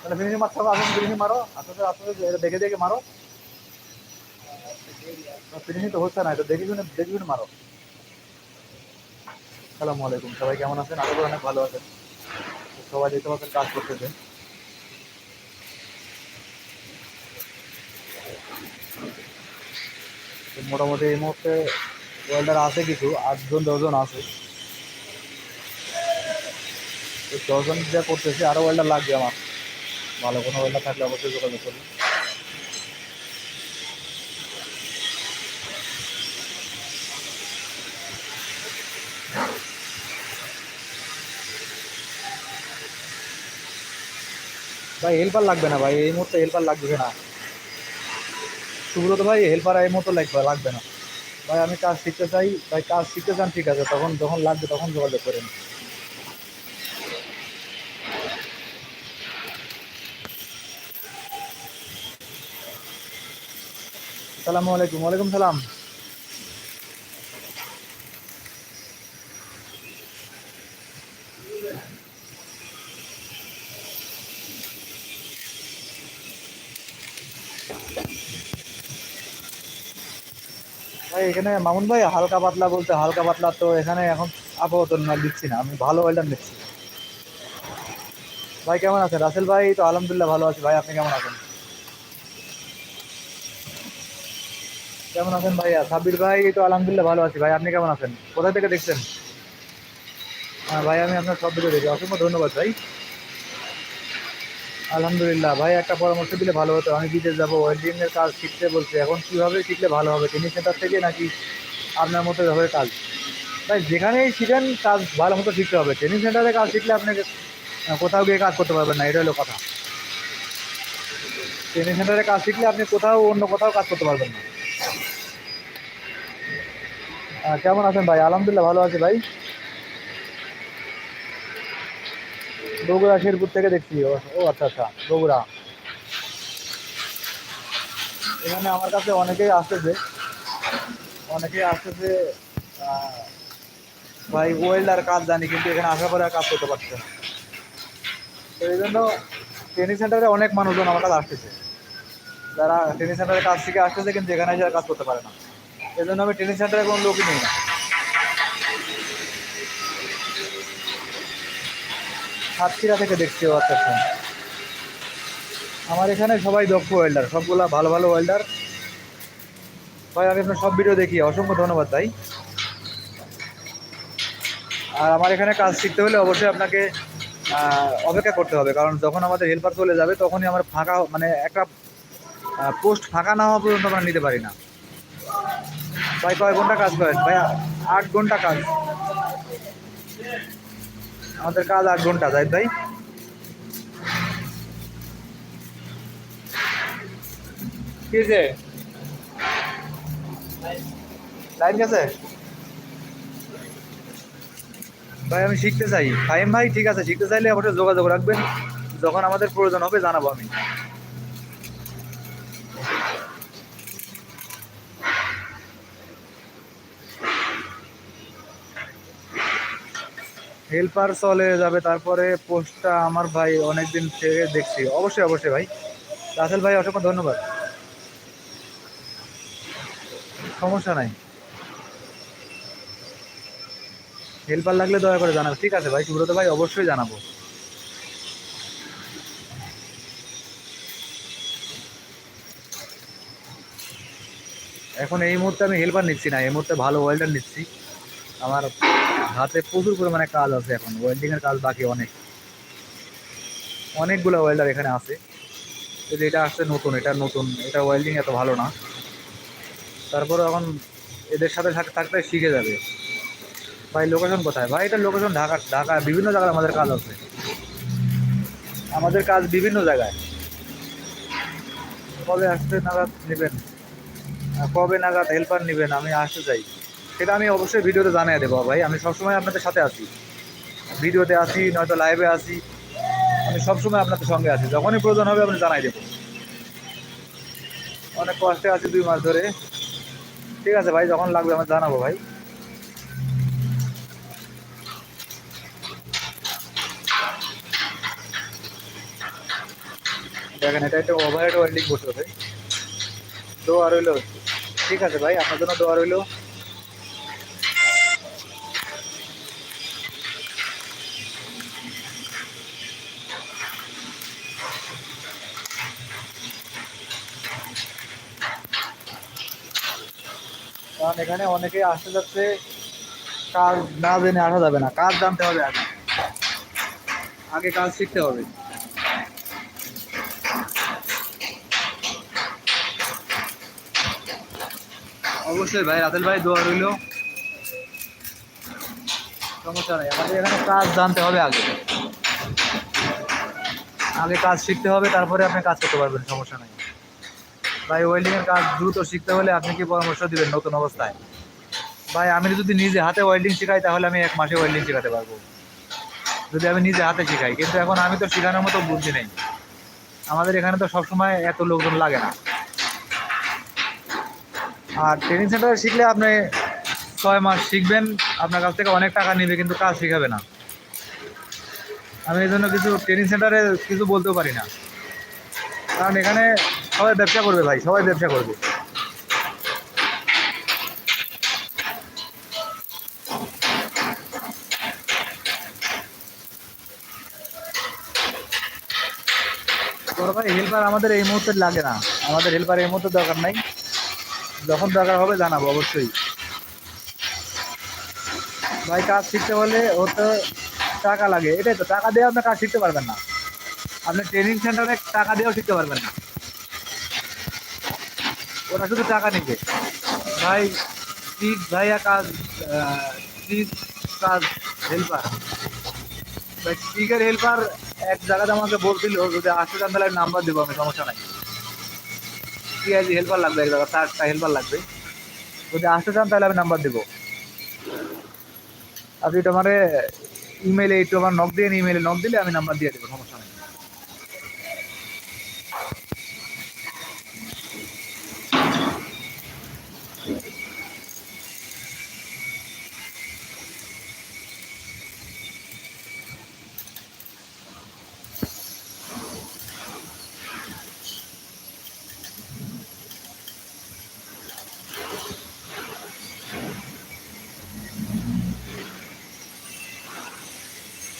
তাহলে ফিনিশিং মারতে হবে আসুন ফিনিশিং মারো দেখে দেখে মারো। ফিনিশিং তো হচ্ছে না, এটা দেখে শুনে দেখে শুনে মারো। সালামু আলাইকুম, সবাই কেমন আছেন? অনেক ভালো আছেন। সবাই দেখতে পাচ্ছেন কাজ মোটামুটি এই মুহূর্তে ওয়েল্ডার আছে কিছু, আটজন, দশজন আছে। দশজন যা করতেছে আরও ওয়েল্ডার লাগবে আমার। ভালো কোনো ওয়েল্ডার থাকলে অবশ্যই যোগাযোগ করুন ভাই হেল্পার লাগবে না ভাই, এই মুহূর্তে হেল্পার লাগবে না। সুব্রত ভাই হেল্পার এই মুহূর্তে লাগবে লাগবে না। ভাই, আমি কাজ শিখতে চাই, ভাই, কাজ শিখতে চান, ঠিক আছে, তখন, যখন লাগবে, তখন যোগাযোগ করেন। সালামু আলাইকুম, ওয়ালাইকুম সালাম। ভাই, এখানে মামুন ভাই, হালকা পাতলা বলতে, হালকা পাতলা তো এখানে এখন আপাতত না দিচ্ছি না। আমি ভালো ওয়েল্ডার নিচ্ছি। ভাই, কেমন আছেন? রাসেল ভাই, তো আলহামদুলিল্লাহ ভালো আছি। ভাই, আপনি কেমন আছেন? কেমন আছেন ভাইয়া? সাব্বির ভাই তো আলহামদুলিল্লাহ ভালো আছি ভাই। আপনি কেমন আছেন? কোথা থেকে দেখছেন? হ্যাঁ ভাই, আমি আপনার সব ভিডিও দেখি। অসংখ্য ধন্যবাদ ভাই। আলহামদুলিল্লাহ। ভাই, একটা পরামর্শ দিলে ভালো হতো। আমি বিদেশ যাব ওয়েল্ডিং এর কাজ শিখতে বলছে। এখন কীভাবে শিখলে ভালো হবে? ট্রেনিং সেন্টার থেকে নাকি আপনার মতো হবে কাজ? ভাই, যেখানেই শিখেন, কাজ ভালো মতো শিখতে হবে। ট্রেনিং সেন্টারে কাজ শিখলে আপনাকে কোথাও গিয়ে কাজ করতে পারবেন না। এটা হলো কথা। ট্রেনিং সেন্টারে কাজ শিখলে আপনি কোথাও অন্য কোথাও কাজ করতে পারবেন না। কেমন আছেন ভাই? আলহামদুলিল্লাহ ভালো আছি ভাই। বগুড়া, শেরপুর থেকে দেখছি। ও আচ্ছা আচ্ছা বগুড়া। এখানে আমার কাছে অনেকেই আসতেছে। অনেকেই আসতেছে ভাই ওয়েল্ডার কাজ জানি, কিন্তু এখানে আসার পরে কাজ করতে পারছে তো এই জন্য ট্রেনিং সেন্টারে অনেক মানুষজন আমার কাছে আসতেছে। যারা ট্রেনিং সেন্টারে কাজ শিখে আসতেছে, কিন্তু এখানে এসে কাজ করতে পারে না। এই জন্য আমি ট্রেনিং সেন্টারে কোনো লোকই নেই না। সাতক্ষীরা থেকে দেখছি আচ্ছা আমার এখানে সবাই দক্ষ ওয়েল্ডার সবগুলা ভালো ভালো ওয়েল্ডার ভাই, আমি আপনার সব ভিডিও দেখি, অসংখ্য ধন্যবাদ ভাই। আর আমার এখানে কাজ শিখতে হলে অবশ্যই আপনাকে অপেক্ষা করতে হবে, কারণ যখন আমাদের হেল্পার চলে যাবে, তখনই আমার ফাঁকা মানে একটা পোস্ট ফাঁকা না হওয়া পর্যন্ত আমরা নিতে পারি না। ভাই, কয় ঘণ্টা কাজ করেন? ভাই, আট ঘণ্টা কাজ। আমাদের কাজ আট ঘণ্টা জাহিদ ভাই কি যে লাইন গেছে? ভাই, আমি শিখতে চাই। ফাইম ভাই, ঠিক আছে, শিখতে চাইলে অবশ্যই যোগাযোগ রাখবেন। যখন আমাদের প্রয়োজন হবে, জানাব আমি। হেল্পার চলে যাবে, তারপরে পোস্টটা আমার ভাই অনেকদিন থেকে দেখছি। অবশ্যই অবশ্যই ভাই। রাসেল ভাই, অসংখ্য ধন্যবাদ। সমস্যা নাই। হেল্পার লাগলে দয়া করে জানাব ঠিক আছে ভাই, সুব্রত ভাই, অবশ্যই জানাব। এখন এই মুহূর্তে আমি হেল্পার নিচ্ছি না, এই মুহূর্তে ভালো ওয়েল্ডার নিচ্ছি। আমার হাতে প্রচুর পরিমাণে কাজ আছে এখন ওয়েল্ডিংয়ের কাজ বাকি অনেক। অনেকগুলো ওয়েল্ডার এখানে আছে। কিন্তু এটা আসছে নতুন, এটা নতুন, এটা ওয়েল্ডিং এত ভালো না। তারপরে এখন এদের সাথে থাক- থাকতে শিখে যাবে। ভাই লোকেশন কোথায়? ভাই, এটা লোকেশন ঢাকা ঢাকা, বিভিন্ন জায়গায় আমাদের কাজ আছে। আমাদের কাজ বিভিন্ন জায়গায়। কবে আসতে নাগাদ নেবেন? কবে নাগাদ হেল্পার নেবেন? আমি আসতে চাই। সেটা আমি অবশ্যই ভিডিওতে জানিয়ে দেবো, ভাই। আমি সবসময় আপনাদের সাথে আছি। ভিডিওতে আসি নয়তো লাইভে আসি আমি সবসময় আপনাদের সঙ্গে আছি। যখনই প্রয়োজন হবে আপনি জানাই দেবো। অনেক কষ্টে আছি দুই মাস ধরে। ঠিক আছে, ভাই, যখন লাগবে আমি জানাব, ভাই। দেখেন, এটা একটা ওভারহেড ওয়েল্ডিং করতে হবে। দোয়া রইল। ঠিক আছে, ভাই, আপনার জন্য দোয়া রইল। কারণ এখানে অনেকেই আসতে যাচ্ছে কাজ না জেনে আসা যাবে না কাজ জানতে হবে আগে। আগে কাজ শিখতে হবে। অবশ্যই ভাই, রাতেল ভাই দোয়া রইল। সমস্যা নেই, আমাদের এখানে কাজ জানতে হবে আগে। আগে কাজ শিখতে হবে, তারপরে আপনি কাজ করতে পারবেন, সমস্যা নেই। ভাই ওয়েল্ডিং এর কাজ দ্রুত শিখতে হলে আপনি কি পরামর্শ দিবেন নতুন অবস্থায়? ভাই, আমি যদি নিজে হাতে ওয়েল্ডিং শেখাই, তাহলে আমি এক মাসে ওয়েল্ডিং শেখাতে পারব। যদি আমি নিজে হাতে শেখাই, কিন্তু এখন আমি তো শেখানোর মতো বুদ্ধি নেই। আমাদের এখানে তো সবসময় এত লোকজন লাগে না। আর ট্রেনিং সেন্টারে শিখলে আপনি ছয় মাস শিখবেন, আপনার কাছ থেকে অনেক টাকা নেবে, কিন্তু কাজ শেখাবে না। আমি এই জন্য কিছু ট্রেনিং সেন্টারে কিছু বলতেও পারি না। কারণ এখানে সবাই ব্যবসা করবে ভাই, সবাই ব্যবসা করবে। ভাই হেল্পার আমাদের এই মুহূর্তে লাগে না। আমাদের হেল্পার এই মুহূর্তে দরকার নাই। যখন দরকার হবে জানাব, অবশ্যই। ভাই, কাজ শিখতে হলে ওর তো টাকা লাগে। এটাই তো, টাকা দিয়ে আপনি কাজ শিখতে পারবেন না। আপনি ট্রেনিং সেন্টারে টাকা দিয়েও শিখতে পারবেন না। ওরা শুধু টাকা নিবে। ভাই ঠিক ভাইয়া কাজ ঠিক কাজ হেল্পার ভাই স্পিকের হেল্পার এক জায়গাতে আমাকে বলছিল, যদি আসতে চান তাহলে নাম্বার দেবো আমি, সমস্যা নাই। ঠিক আছে হেল্পার লাগবে এক জায়গা চারটা হেল্পার লাগবে। যদি আসতে চান তাহলে আমি নাম্বার দেবো। আপনি তো আমার ইমেলে একটু আমার নক দিয়ে ইমেলে নক দিলে আমি নাম্বার দিয়ে দেবো, সমস্যা নেই।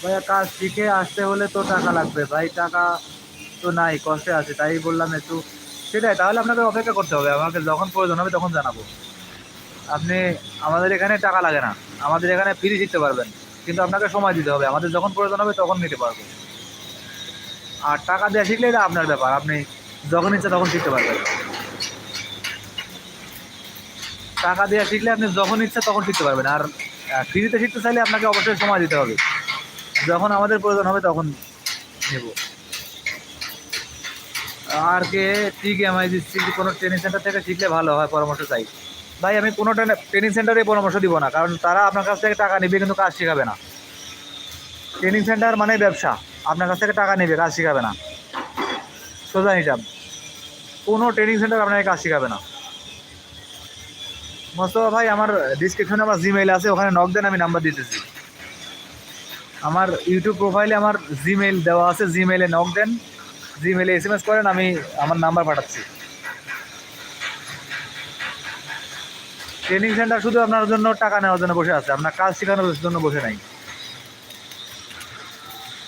ভাইয়া, কাজ শিখে আসতে হলে তো টাকা লাগবে। ভাই, টাকা তো নাই, কষ্টে আছে, তাই বললাম একটু। সেটাই, তাহলে আপনাকে অপেক্ষা করতে হবে। আমাকে যখন প্রয়োজন হবে তখন জানাব। আপনি, আমাদের এখানে টাকা লাগে না। আমাদের এখানে ফ্রি শিখতে পারবেন। কিন্তু আপনাকে সময় দিতে হবে। আমাদের যখন প্রয়োজন হবে তখন নিতে পারব। আর টাকা দেওয়া শিখলে এটা আপনার ব্যাপার। আপনি যখন ইচ্ছা তখন শিখতে পারবেন। টাকা দেওয়া শিখলে আপনি যখন ইচ্ছা তখন শিখতে পারবেন। আর ফ্রিতে শিখতে চাইলে আপনাকে অবশ্যই সময় দিতে হবে। যখন আমাদের প্রয়োজন হবে তখন নেব। আর কে ঠিক দিচ্ছি কোনো ট্রেনিং সেন্টার থেকে শিখলে ভালো হয়, পরামর্শ চাই। ভাই, আমি কোনো ট্রেনিং সেন্টারে পরামর্শ দিব না, কারণ তারা আপনার কাছ থেকে টাকা নেবে কিন্তু কাজ শেখাবে না। ট্রেনিং সেন্টার মানে ব্যবসা, আপনার কাছ থেকে টাকা নেবে, কাজ শেখাবে না। সোজা হিসাব, কোনো ট্রেনিং সেন্টার আপনাকে কাজ শেখাবে না। মোস্তফা ভাই, আমার ডিসক্রিপশনে আমার জিমেইল আছে, ওখানে নক দেন, আমি নাম্বার দিতেছি। আমার ইউটিউব প্রোফাইলে আমার জিমেইল দেওয়া আছে জিমেইলে নক দেন জিমেইলে এস এম এস করেন, আমি আমার নাম্বার পাঠাচ্ছি। ট্রেনিং সেন্টার শুধু আপনার জন্য টাকা নেওয়ার জন্য বসে আছে, আপনার কাজ শেখানোর জন্য বসে নাই।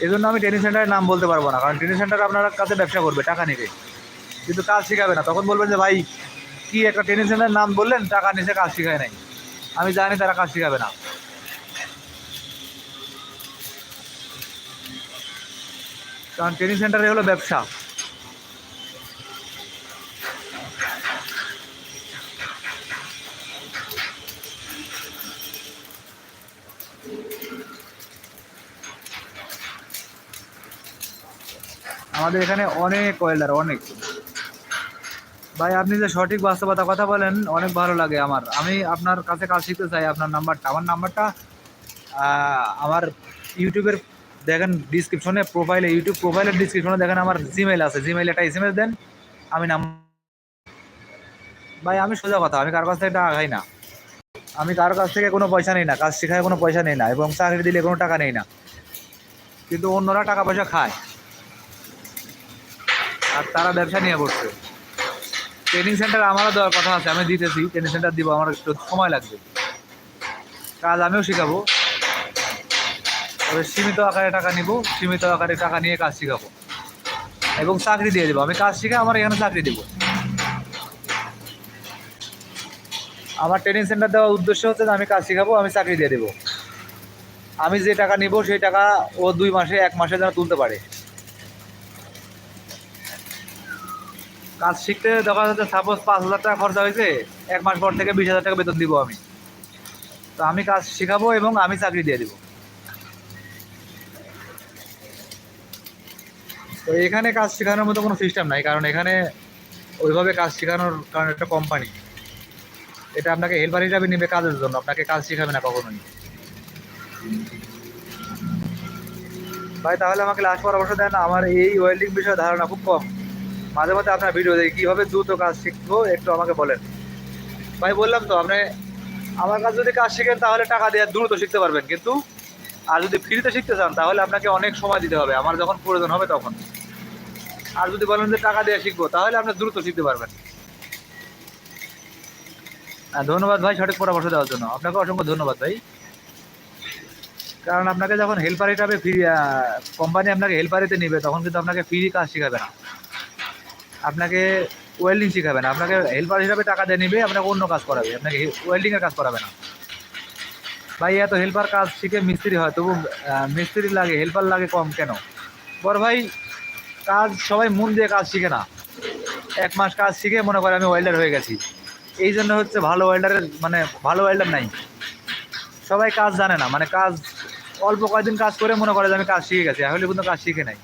এই জন্য আমি ট্রেনিং সেন্টারের নাম বলতে পারব না, কারণ ট্রেনিং সেন্টার আপনার কাছে ব্যবসা করবে, টাকা নেবে। কিন্তু কাজ শেখাবে না। তখন বলবেন যে, ভাই, কি একটা ট্রেনিং সেন্টারের নাম বললেন, টাকা নিচে কাজ শেখায় নাই। আমি জানি তারা কাজ শেখাবে না। কারণ ট্রেনিং সেন্টারে হলো ব্যবসা। আমাদের এখানে অনেক ওয়েল্ডার অনেক। ভাই, আপনি যে সঠিক বাস্তবতা কথা বলেন, অনেক ভালো লাগে আমার। আমি আপনার কাছে কাজ শিখতে চাই, আপনার নাম্বারটা আমার নাম্বারটা আমার ইউটিউবের দেখেন ডিসক্রিপশনে প্রোফাইলে ইউটিউব প্রোফাইলের ডিসক্রিপশনে দেখেন আমার জিমেল আছে। জিমেইলে একটা এসএমএস দেন, আমি নাম ভাই, আমি সোজা কথা, আমি কার কাছ থেকে টাকা খাই না। আমি কার কাছ থেকে কোনো পয়সা নেই না, কাজ শেখায় কোনো পয়সা নেই না, এবং চাকরি দিলে কোনো টাকা নেই না। কিন্তু অন্যরা টাকা পয়সা খায়। আর তারা ব্যবসা নিয়ে বসছে ট্রেনিং সেন্টার আমারও দেওয়ার কথা আছে, আমি দিতেছি। ট্রেনিং সেন্টার দিব, আমার একটু সময় লাগবে। কাজ আমিও শেখাবো। তবে সীমিত আকারে টাকা নিব, সীমিত আকারে টাকা নিয়ে কাজ শেখাবো। এবং চাকরি দিয়ে দেবো। আমি কাজ শিখে আমার এখানে চাকরি দেবো। আমার ট্রেনিং সেন্টার দেওয়ার উদ্দেশ্য হচ্ছে যে আমি কাজ শেখাবো, আমি চাকরি দিয়ে দেবো। আমি যে টাকা নিব, সেই টাকা ও দুই মাসে, এক মাসে যেন তুলতে পারে। কাজ শিখতে দেখা যাচ্ছে সাপোজ পাঁচ হাজার টাকা খরচা হয়েছে, এক মাস পর থেকে বিশ হাজার টাকা বেতন দিব আমি। তো আমি কাজ শেখাবো এবং আমি চাকরি দিয়ে দেবো। তো এখানে কাজ শেখানোর মতো কোনো সিস্টেম নাই, কারণ এখানে ওইভাবে কাজ শেখানোর কারণ একটা কোম্পানি এটা আপনাকে হেল্পার হিসাবে নেবে কাজের জন্য, আপনাকে কাজ শেখাবে না কখনোই। ভাই, তাহলে আমাকে লাস্ট পরামর্শ দেন, আমার এই ওয়েল্ডিং বিষয়ে ধারণা খুব কম। মাঝে মাঝে আপনার ভিডিও দেখি, কীভাবে দ্রুত কাজ শিখব, একটু আমাকে বলেন। ভাই, বললাম তো, আপনি আমার কাছে যদি কাজ শিখেন, তাহলে টাকা দিয়ে দ্রুত শিখতে পারবেন, কিন্তু আর যদি ফ্রিতে শিখতে চান, তাহলে আপনাকে অনেক সময় দিতে হবে, আমার যখন প্রয়োজন হবে তখন। আর যদি বলেন যে টাকা দিয়ে শিখব তাহলে আপনি দ্রুত শিখতে পারবেন। হ্যাঁ, ধন্যবাদ ভাই সঠিক পরামর্শ দেওয়ার জন্য। আপনাকে অসংখ্য ধন্যবাদ ভাই। কারণ আপনাকে যখন হেল্পার হিসাবে ফ্রি কোম্পানি আপনাকে হেল্পারিতে নেবে তখন কিন্তু আপনাকে ফ্রি কাজ শেখাবে না। আপনাকে ওয়েল্ডিং শেখাবে না। আপনাকে হেল্পার হিসাবে টাকা দিয়ে নেবে আপনাকে অন্য কাজ করাবে। আপনাকে ওয়েল্ডিংয়ের কাজ করাবে না। ভাই এত হেল্পার কাজ শিখে মিস্ত্রি হয় তবু মিস্ত্রি লাগে হেল্পার লাগে কম কেন? বড় ভাই কাজ, সবাই মন দিয়ে কাজ শিখে না। এক মাস কাজ শিখে মনে করে আমি ওয়েল্ডার হয়ে গেছি। এই জন্য হচ্ছে ভালো ওয়েল্ডারের মানে ভালো ওয়েল্ডার নাই। সবাই কাজ জানে না মানে কাজ, অল্প কয়েকদিন কাজ করে মনে করে যে আমি কাজ শিখে গেছি আসলে কিন্তু কাজ শিখে নাই।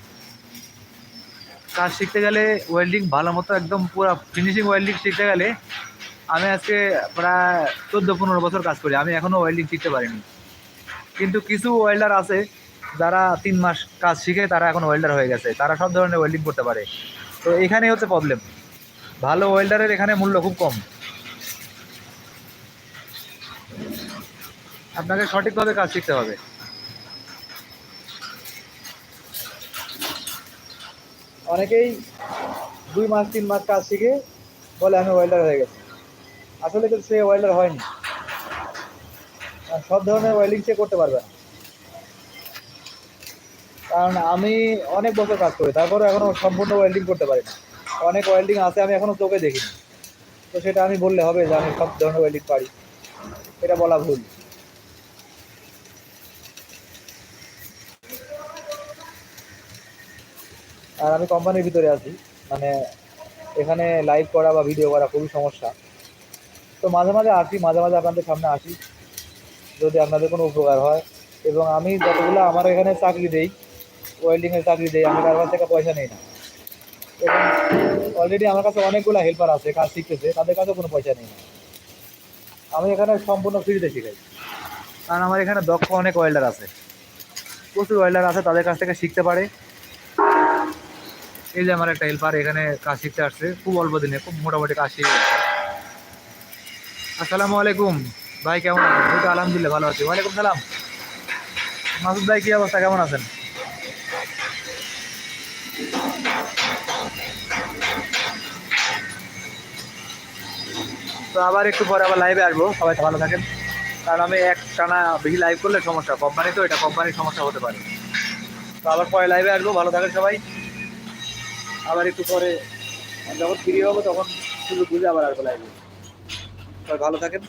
কাজ শিখতে গেলে ওয়েল্ডিং ভালো মতো একদম পুরো ফিনিশিং ওয়েল্ডিং শিখতে গেলে আমি আজকে প্রায় চোদ্দ পনেরো বছর কাজ করি, আমি এখনও ওয়েল্ডিং শিখতে পারিনি। কিন্তু কিছু ওয়েল্ডার আছে যারা তিন মাস কাজ শিখে তারা এখন ওয়েল্ডার হয়ে গেছে। তারা সব ধরনের ওয়েল্ডিং করতে পারে। তো এখানেই হচ্ছে প্রবলেম ভালো ওয়েল্ডারের এখানে মূল্য খুব কম। আপনাকে সঠিকভাবে কাজ শিখতে হবে। অনেকেই দুই মাস, তিন মাস কাজ শিখে বলে, আমি ওয়েল্ডার হয়ে গেছি। আসলে কিন্তু সে ওয়েল্ডার হয়নি। সব ধরনের ওয়েল্ডিং সে করতে পারবে না। কারণ আমি অনেক বছর কাজ করি তারপরে এখনও সম্পূর্ণ ওয়েল্ডিং করতে পারি না। অনেক ওয়েল্ডিং আছে, আমি এখনও চোখে দেখিনি। তো সেটা আমি বললে হবে যে আমি সব ধরনের ওয়েল্ডিং পারি। এটা বলা ভুল। আর আমি কোম্পানির ভিতরে আছি মানে এখানে লাইভ করা বা ভিডিও করা খুবই সমস্যা। তো মাঝে মাঝে আসি, মাঝে মাঝে আপনাদের সামনে আসি, যদি আপনাদের কোনো উপকার হয়। এবং আমি যতগুলো আমার এখানে চাকরি দেই ওয়েল্ডিংয়ের চাকরি দেয় আমি কারোর থেকে পয়সা নেই না। এবং অলরেডি আমার কাছে অনেকগুলো হেল্পার আছে, কাজ শিখতেছে, তাদের কাছে কোনো পয়সা নেই। না আমি এখানে সম্পূর্ণ ফ্রিতে শিখাই। কারণ আমার এখানে দক্ষ অনেক ওয়েল্ডার আছে। প্রচুর ওয়েল্ডার আছে, তাদের কাছ থেকে শিখতে পারে। এই যে আমার একটা হেল্পার এখানে কাজ শিখতে আসছে, খুব অল্প দিনে, খুব মোটামুটি কাজ শিখে আসসালামু আলাইকুম। ভাই, কেমন আছেন? আলহামদুলিল্লাহ, ভালো আছি। ওয়ালাইকুম সালাম। মাসুদ ভাই, কি অবস্থা? কেমন আছেন? তো আবার একটু পরে আবার লাইভে আসব, সবাই ভালো থাকেন। কারণ আমি এক টানা বেশি লাইভ করলে সমস্যা কোম্পানি তো এটা কোম্পানির সমস্যা হতে পারে। তো আবার পরে লাইভে আসব, ভালো থাকেন সবাই। আবার একটু পরে, যখন ফ্রি হব তখন শুধু বুঝে আবার আসব লাইভে সবাই ভালো থাকেন।